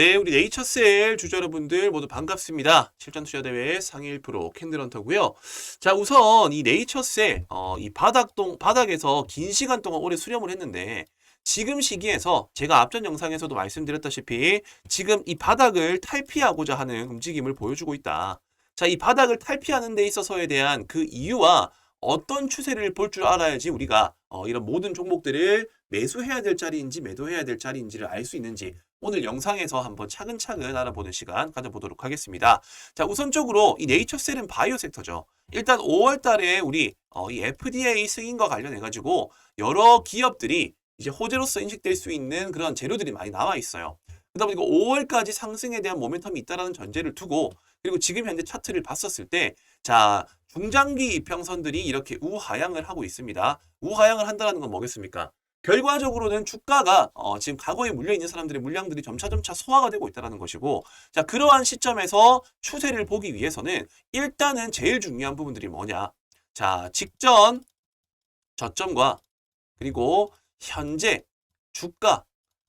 네, 우리 네이처셀 주주 여러분들 모두 반갑습니다. 실전 투자 대회 상위 1% 캔들헌터고요. 자, 우선 이 네이처셀 어, 이 바닥동 바닥에서 긴 시간 동안 오래 수렴을 했는데 지금 시기에서 제가 앞전 영상에서도 말씀드렸다시피 지금 이 바닥을 탈피하고자 하는 움직임을 보여주고 있다. 자, 이 바닥을 탈피하는 데 있어서에 대한 그 이유와 어떤 추세를 볼 줄 알아야지 우리가 어, 이런 모든 종목들을 매수해야 될 자리인지 매도해야 될 자리인지를 알 수 있는지 오늘 영상에서 한번 차근차근 알아보는 시간 가져보도록 하겠습니다. 자, 우선적으로 이 네이처셀은 바이오 섹터죠. 일단 5월 달에 우리 어, 이 FDA 승인과 관련해 가지고 여러 기업들이 이제 호재로서 인식될 수 있는 그런 재료들이 많이 나와 있어요. 그러다 보니까 5월까지 상승에 대한 모멘텀이 있다라는 전제를 두고 그리고 지금 현재 차트를 봤었을 때 자, 중장기 이평선들이 이렇게 우하향을 하고 있습니다. 우하향을 한다는 건 뭐겠습니까? 결과적으로는 주가가 어, 지금 과거에 물려 있는 사람들의 물량들이 점차점차 소화가 되고 있다는 것이고 자 그러한 시점에서 추세를 보기 위해서는 일단은 제일 중요한 부분들이 뭐냐? 자 직전 저점과 그리고 현재 주가.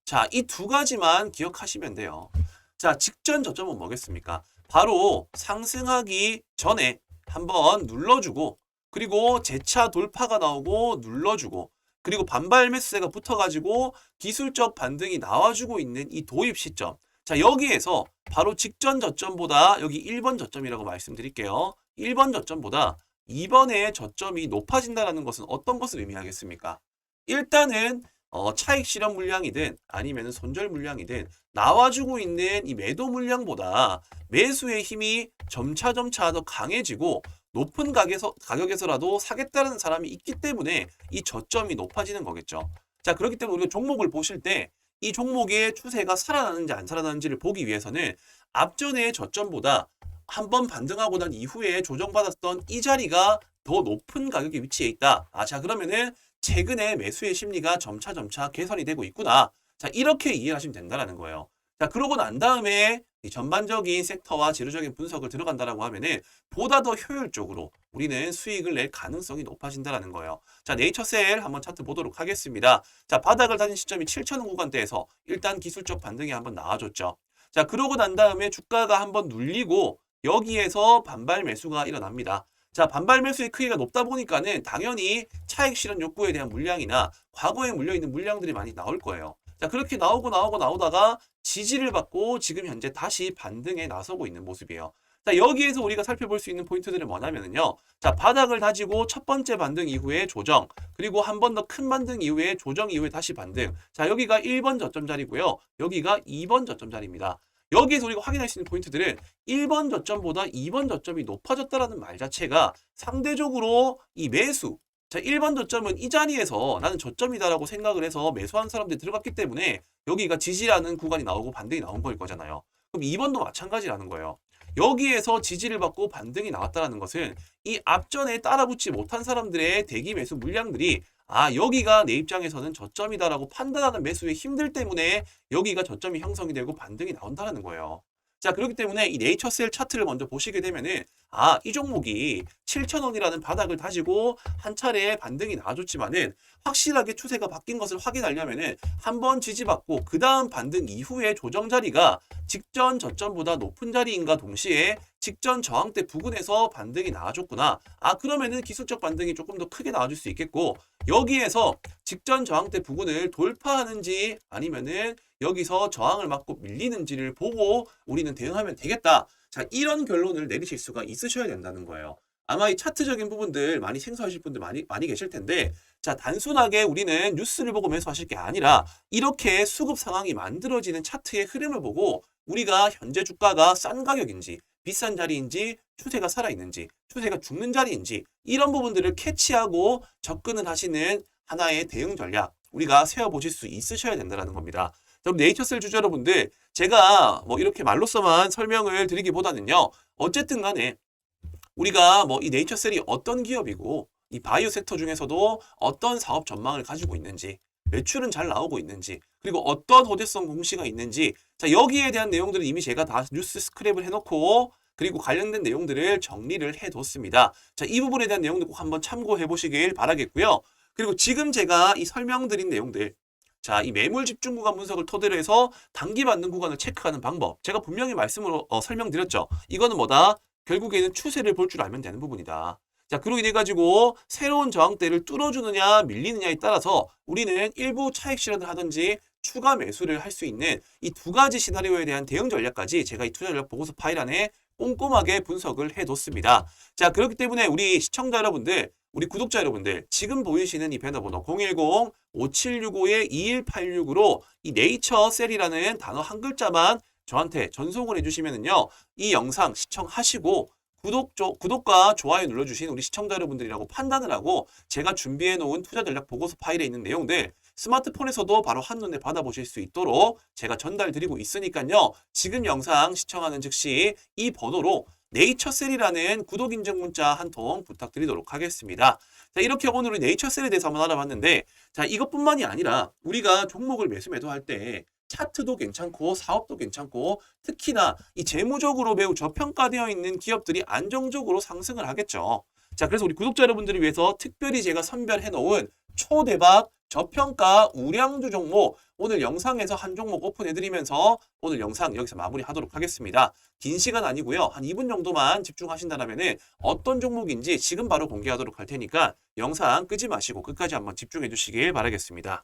자 이 두 가지만 기억하시면 돼요. 자 직전 저점은 뭐겠습니까? 바로 상승하기 전에 한번 눌러주고 그리고 재차 돌파가 나오고 눌러주고 그리고 반발 매수세가 붙어가지고 기술적 반등이 나와주고 있는 이 도입 시점. 자, 여기에서 바로 직전 저점보다 여기 1번 저점이라고 말씀드릴게요. 1번 저점보다 2번의 저점이 높아진다는 것은 어떤 것을 의미하겠습니까? 일단은 어, 차익 실현 물량이든 아니면 손절 물량이든 나와주고 있는 이 매도 물량보다 매수의 힘이 점차점차 더 강해지고 높은 가격에서, 가격에서라도 사겠다는 사람이 있기 때문에 이 저점이 높아지는 거겠죠. 자, 그렇기 때문에 우리가 종목을 보실 때 이 종목의 추세가 살아나는지 안 살아나는지를 보기 위해서는 앞전의 저점보다 한번 반등하고 난 이후에 조정받았던 이 자리가 더 높은 가격에 위치해 있다. 아, 자, 그러면은 최근에 매수의 심리가 점차 점차 개선이 되고 있구나. 자, 이렇게 이해하시면 된다라는 거예요. 자, 그러고 난 다음에 이 전반적인 섹터와 재료적인 분석을 들어간다라고 하면은 보다 더 효율적으로 우리는 수익을 낼 가능성이 높아진다라는 거예요. 자, 네이처셀 한번 차트 보도록 하겠습니다. 자, 바닥을 다진 시점이 7,000원 구간대에서 일단 기술적 반등이 한번 나와줬죠. 자, 그러고 난 다음에 주가가 한번 눌리고 여기에서 반발 매수가 일어납니다. 자, 반발 매수의 크기가 높다 보니까는 당연히 차익 실현 욕구에 대한 물량이나 과거에 물려 있는 물량들이 많이 나올 거예요. 자, 그렇게 나오고 나오고 나오다가 지지를 받고 지금 현재 다시 반등에 나서고 있는 모습이에요. 자, 여기에서 우리가 살펴볼 수 있는 포인트들은 뭐냐면요. 자, 바닥을 다지고 첫 번째 반등 이후에 조정, 그리고 한 번 더 큰 반등 이후에 조정 이후에 다시 반등. 자, 여기가 1번 저점 자리고요. 여기가 2번 저점 자리입니다. 여기에서 우리가 확인할 수 있는 포인트들은 1번 저점보다 2번 저점이 높아졌다라는 말 자체가 상대적으로 이 매수, 자, 1번 저점은 이 자리에서 나는 저점이다라고 생각을 해서 매수한 사람들이 들어갔기 때문에 여기가 지지라는 구간이 나오고 반등이 나온 거일 거잖아요. 그럼 2번도 마찬가지라는 거예요. 여기에서 지지를 받고 반등이 나왔다는 것은 이 앞전에 따라붙지 못한 사람들의 대기 매수 물량들이 아 여기가 내 입장에서는 저점이다라고 판단하는 매수의 힘들 때문에 여기가 저점이 형성이 되고 반등이 나온다는 거예요. 자 그렇기 때문에 이 네이처셀 차트를 먼저 보시게 되면은 아 이 종목이 7,000원이라는 바닥을 다지고 한 차례 반등이 나와줬지만은 확실하게 추세가 바뀐 것을 확인하려면은 한 번 지지받고 그 다음 반등 이후에 조정 자리가 직전 저점보다 높은 자리인가 동시에 직전 저항대 부근에서 반등이 나와줬구나. 아 그러면은 기술적 반등이 조금 더 크게 나와줄 수 있겠고 여기에서 직전 저항대 부근을 돌파하는지 아니면은 여기서 저항을 맞고 밀리는지를 보고 우리는 대응하면 되겠다. 자, 이런 결론을 내리실 수가 있으셔야 된다는 거예요. 아마 이 차트적인 부분들 많이 생소하실 분들 많이, 많이 계실 텐데, 자, 단순하게 우리는 뉴스를 보고 매수하실 게 아니라, 이렇게 수급 상황이 만들어지는 차트의 흐름을 보고, 우리가 현재 주가가 싼 가격인지, 비싼 자리인지, 추세가 살아있는지, 추세가 죽는 자리인지, 이런 부분들을 캐치하고 접근을 하시는 하나의 대응 전략, 우리가 세워보실 수 있으셔야 된다는 겁니다. 그럼 네이처셀 주주 여러분들 제가 뭐 이렇게 말로서만 설명을 드리기보다는요. 어쨌든 간에 우리가 뭐 이 네이처셀이 어떤 기업이고 이 바이오 섹터 중에서도 어떤 사업 전망을 가지고 있는지 매출은 잘 나오고 있는지 그리고 어떤 호재성 공시가 있는지 자 여기에 대한 내용들은 이미 제가 다 뉴스 스크랩을 해놓고 그리고 관련된 내용들을 정리를 해뒀습니다. 자 이 부분에 대한 내용들 꼭 한번 참고해 보시길 바라겠고요. 그리고 지금 제가 이 설명드린 내용들 자, 이 매물 집중 구간 분석을 토대로 해서 단기 받는 구간을 체크하는 방법. 제가 분명히 말씀으로 어, 설명드렸죠. 이거는 뭐다? 결국에는 추세를 볼 줄 알면 되는 부분이다. 자, 그로 인해 가지고 새로운 저항대를 뚫어주느냐 밀리느냐에 따라서 우리는 일부 차익 실현을 하든지 추가 매수를 할 수 있는 이 두 가지 시나리오에 대한 대응 전략까지 제가 이 투자 전략 보고서 파일 안에 꼼꼼하게 분석을 해뒀습니다. 자, 그렇기 때문에 우리 시청자 여러분들, 우리 구독자 여러분들, 지금 보이시는 이 배너번호 010-5765-2186으로 이 네이처 셀이라는 단어 한 글자만 저한테 전송을 해주시면은요, 이 영상 시청하시고 구독, 조, 구독과 좋아요 눌러주신 우리 시청자 여러분들이라고 판단을 하고 제가 준비해 놓은 투자 전략 보고서 파일에 있는 내용들 스마트폰에서도 바로 한눈에 받아보실 수 있도록 제가 전달 드리고 있으니까요. 지금 영상 시청하는 즉시 이 번호로 네이처셀이라는 구독 인증 문자 한 통 부탁드리도록 하겠습니다. 자, 이렇게 오늘 네이처셀에 대해서 한번 알아봤는데 자, 이것뿐만이 아니라 우리가 종목을 매수 매도할 때 차트도 괜찮고 사업도 괜찮고 특히나 이 재무적으로 매우 저평가되어 있는 기업들이 안정적으로 상승을 하겠죠. 자, 그래서 우리 구독자 여러분들을 위해서 특별히 제가 선별해 놓은 초대박 저평가 우량주 종목 오늘 영상에서 한 종목 오픈해 드리면서 오늘 영상 여기서 마무리하도록 하겠습니다. 긴 시간 아니고요. 한 2분 정도만 집중하신다면 어떤 종목인지 지금 바로 공개하도록 할 테니까 영상 끄지 마시고 끝까지 한번 집중해 주시길 바라겠습니다.